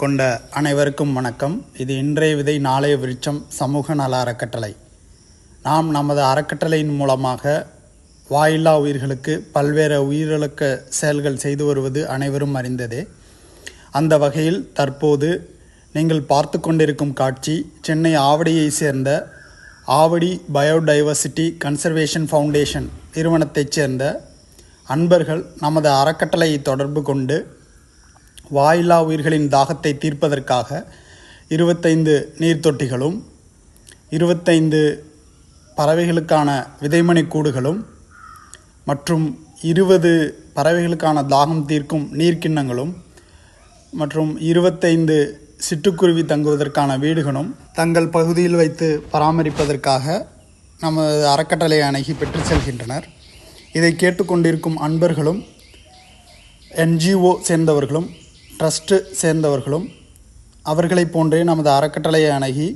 கொண்ட அனைவருக்கும் வணக்கம். இது இன்றைய விதை நாளைய விருட்சம் சமூக நல அறக்கட்டளை நாம் நமது அறக்கட்டளையின் மூலமாக வாயில்லா உயிர்களுக்கு பல்வேறு உயிரிழக்க செயல்கள் செய்து வருவது அனைவரும் அறிந்ததே. அந்த வகையில் தற்போது நீங்கள் பார்த்து கொண்டிருக்கும் காட்சி சென்னை ஆவடியை சேர்ந்த ஆவடி பயோடைவர்சிட்டி கன்சர்வேஷன் ஃபவுண்டேஷன் நிறுவனத்தைச் சேர்ந்த அன்பர்கள் நமது அறக்கட்டளையை தொடர்பு கொண்டு வாயில்லா உயிர்களின் தாகத்தை தீர்ப்பதற்காக இருபத்தைந்து நீர்த்தொட்டிகளும் இருபத்தைந்து பறவைகளுக்கான விதைமணி கூடுகளும் மற்றும் இருபது பறவைகளுக்கான தாகம் தீர்க்கும் நீர்க்கிண்ணங்களும் மற்றும் இருபத்தைந்து சிட்டுக்குருவி தங்குவதற்கான வீடுகளும் தங்கள் பகுதியில் வைத்து பராமரிப்பதற்காக நமது அறக்கட்டளை அணுகி பெற்று செல்கின்றனர். இதை கேட்டுக்கொண்டிருக்கும் அன்பர்களும் என்ஜிஓ சேர்ந்தவர்களும் ட்ரஸ்ட்டு சேர்ந்தவர்களும் அவர்களைப் போன்றே நமது அறக்கட்டளையை அணுகி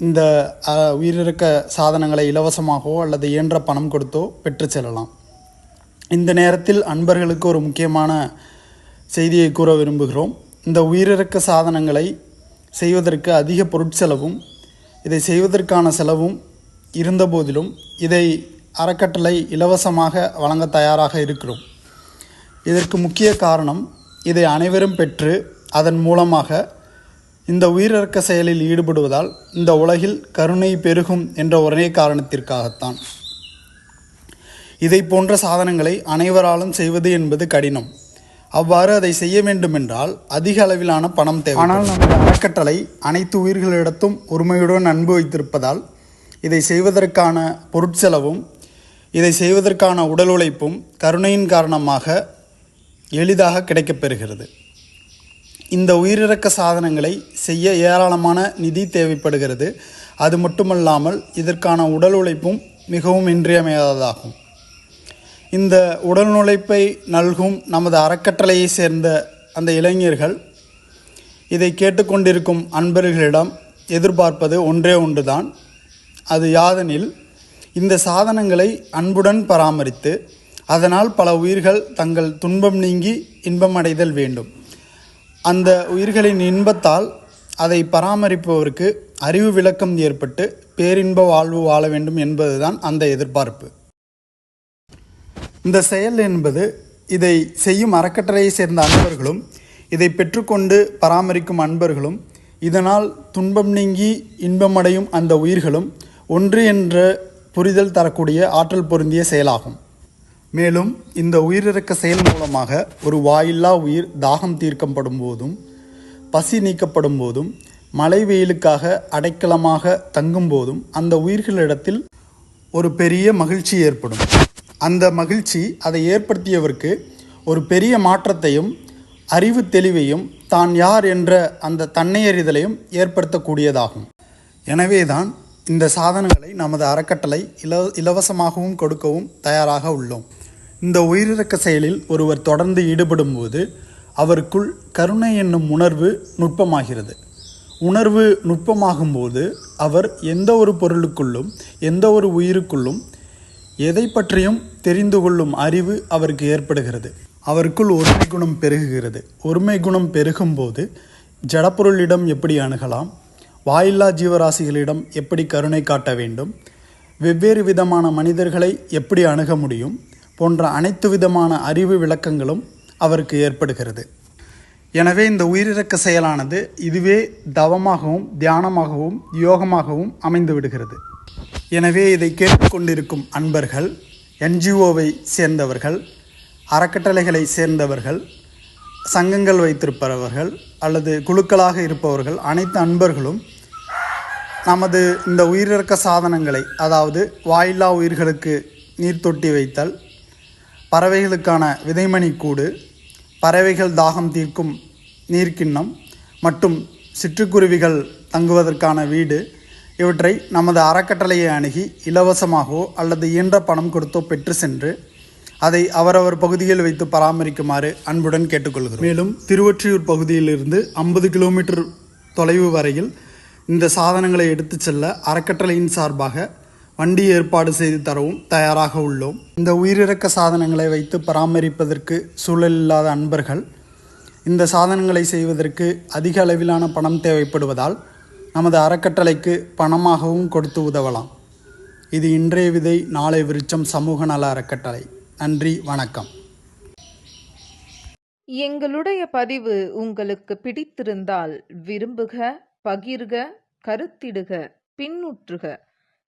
இந்த அ, உயிரிழக்க சாதனங்களை இலவசமாகவோ அல்லது இயன்ற பணம் கொடுத்தோ பெற்று செல்லலாம். இந்த நேரத்தில் அன்பர்களுக்கு ஒரு முக்கியமான செய்தியை கூற விரும்புகிறோம். இந்த உயிரிழக்க சாதனங்களை செய்வதற்கு அதிக பொருட்செலவும் இதை செய்வதற்கான செலவும் இருந்தபோதிலும் இதை அறக்கட்டளை இலவசமாக வழங்க தயாராக இருக்கிறோம். இதற்கு முக்கிய காரணம் இதை அனைவரும் பெற்று அதன் மூலமாக இந்த உயிரிறக்க செயலில் ஈடுபடுவதால் இந்த உலகில் கருணை பெருகும் என்ற ஒரே காரணத்திற்காகத்தான். இதை போன்ற சாதனங்களை அனைவராலும் செய்வது என்பது கடினம். அவ்வாறு அதை செய்ய வேண்டுமென்றால் அதிக அளவிலான பணம் தேவை ஆனால் நமது அறக்கட்டளை அனைத்து உயிர்களிடத்தும் உரிமையுடன் அன்பு வைத்திருப்பதால் இதை செய்வதற்கான பொருட்செலவும் இதை செய்வதற்கான உடல் உழைப்பும் கருணையின் காரணமாக எளிதாக கிடைக்கப்பெறுகிறது. இந்த உயிரிழக்க சாதனங்களை செய்ய ஏராளமான நிதி தேவைப்படுகிறது. அது மட்டுமல்லாமல் இதற்கான உடல் உழைப்பும் மிகவும் இன்றியமையாததாகும். இந்த உடல் உழைப்பை நல்கும் நமது அறக்கட்டளையை சேர்ந்த அந்த இளைஞர்கள் இதை கேட்டுக்கொண்டிருக்கும் அன்பர்களிடம் எதிர்பார்ப்பது ஒன்றே ஒன்றுதான். அது யாதெனில் இந்த சாதனங்களை அன்புடன் பராமரித்து அதனால் பல உயிர்கள் தங்கள் துன்பம் நீங்கி இன்பம் அடைதல் வேண்டும். அந்த உயிர்களின் இன்பத்தால் அதை பராமரிப்பவருக்கு அறிவு விளக்கம் ஏற்பட்டு பேரின்ப வாழ்வு வாழ வேண்டும் என்பதுதான் அந்த எதிர்பார்ப்பு. இந்த செயல் என்பது இதை செய்யும் அறக்கட்டளையை சேர்ந்த அன்பர்களும் இதை பெற்றுக்கொண்டு பராமரிக்கும் அன்பர்களும் இதனால் துன்பம் நீங்கி இன்பமடையும் அந்த உயிர்களும் ஒன்று என்ற புரிதல் தரக்கூடிய ஆற்றல் பொருந்திய செயலாகும். மேலும் இந்த உயிரிழக்க செயல் மூலமாக ஒரு வாயில்லா உயிர் தாகம் தீர்க்கப்படும் போதும் பசி நீக்கப்படும் போதும் மழை வெயிலுக்காக அடைக்கலமாக தங்கும் போதும் அந்த உயிர்களிடத்தில் ஒரு பெரிய மகிழ்ச்சி ஏற்படும். அந்த மகிழ்ச்சி அதை ஏற்படுத்தியவருக்கு ஒரு பெரிய மாற்றத்தையும் அறிவு தெளிவையும் தான் யார் என்ற அந்த தன்னையறிதலையும் ஏற்படுத்தக்கூடியதாகும். எனவேதான் இந்த சாதனங்களை நமது அறக்கட்டளை இல இலவசமாகவும் கொடுக்கவும் தயாராக உள்ளோம். இந்த உயிரிழக்க செயலில் ஒருவர் தொடர்ந்து ஈடுபடும்போது அவருக்குள் கருணை என்னும் உணர்வு நுட்பமாகிறது. உணர்வு நுட்பமாகும்போது அவர் எந்த ஒரு பொருளுக்குள்ளும் எந்த ஒரு உயிருக்குள்ளும் எதை பற்றியும் தெரிந்து கொள்ளும் அறிவு அவருக்கு ஏற்படுகிறது. அவருக்குள் ஒருமை குணம் பெருகுகிறது. ஒருமை குணம் பெருகும்போது ஜடப்பொருளிடம் எப்படி அணுகலாம்? வாயில்லா ஜீவராசிகளிடம் எப்படி கருணை காட்ட வேண்டும்? வெவ்வேறு விதமான மனிதர்களை எப்படி அணுக முடியும்? போன்ற அனைத்து விதமான அறிவு விளக்கங்களும் அவருக்கு ஏற்படுகிறது. எனவே இந்த உயிரிறக்க செயலானது இதுவே தவமாகவும் தியானமாகவும் யோகமாகவும் அமைந்து விடுகிறது. எனவே இதை கேட்டுக்கொண்டிருக்கும் அன்பர்கள் என்ஜிஓவை சேர்ந்தவர்கள் அறக்கட்டளைகளை சேர்ந்தவர்கள் சங்கங்கள் வைத்திருப்பவர்கள் அல்லது குழுக்களாக இருப்பவர்கள் அனைத்து அன்பர்களும் நமது இந்த உயிரிழக்க சாதனங்களை அதாவது வாயில்லா உயிர்களுக்கு நீர் தொட்டி வைத்தல் பறவைகளுக்கான விதைமணி கூடு பறவைகள் தாகம் தீர்க்கும் நீர்க்கிண்ணம் மற்றும் சிற்றுக்குருவிகள் தங்குவதற்கான வீடு. இவற்றை நமது அறக்கட்டளையை அணுகி இலவசமாகவோ அல்லது இயன்ற பணம் கொடுத்தோ பெற்று சென்று அதை அவரவர் பகுதியில் வைத்து பராமரிக்குமாறு அன்புடன் கேட்டுக்கொள்கிறோம். மேலும் திருவொற்றியூர் பகுதியிலிருந்து ஐம்பது கிலோமீட்டர் தொலைவு வரையில் இந்த சாதனங்களை எடுத்துச் செல்ல அறக்கட்டளையின் சார்பாக வண்டி ஏற்பாடு செய்து தரவும் தயாராக உள்ளோம். இந்த உயிரிழக்க சாதனங்களை வைத்து பராமரிப்பதற்கு சூழல் இல்லாத அன்பர்கள் இந்த சாதனங்களை செய்வதற்கு அதிக அளவிலான பணம் தேவைப்படுவதால் நமது அறக்கட்டளைக்கு பணமாகவும் கொடுத்து உதவலாம். இது இன்றைய விதை நாளை விருச்சம் சமூக நல அறக்கட்டளை. நன்றி வணக்கம். எங்களுடைய பதிவு உங்களுக்கு பிடித்திருந்தால் விரும்புக பகிர்க கருத்திடுக பின்னுற்றுக.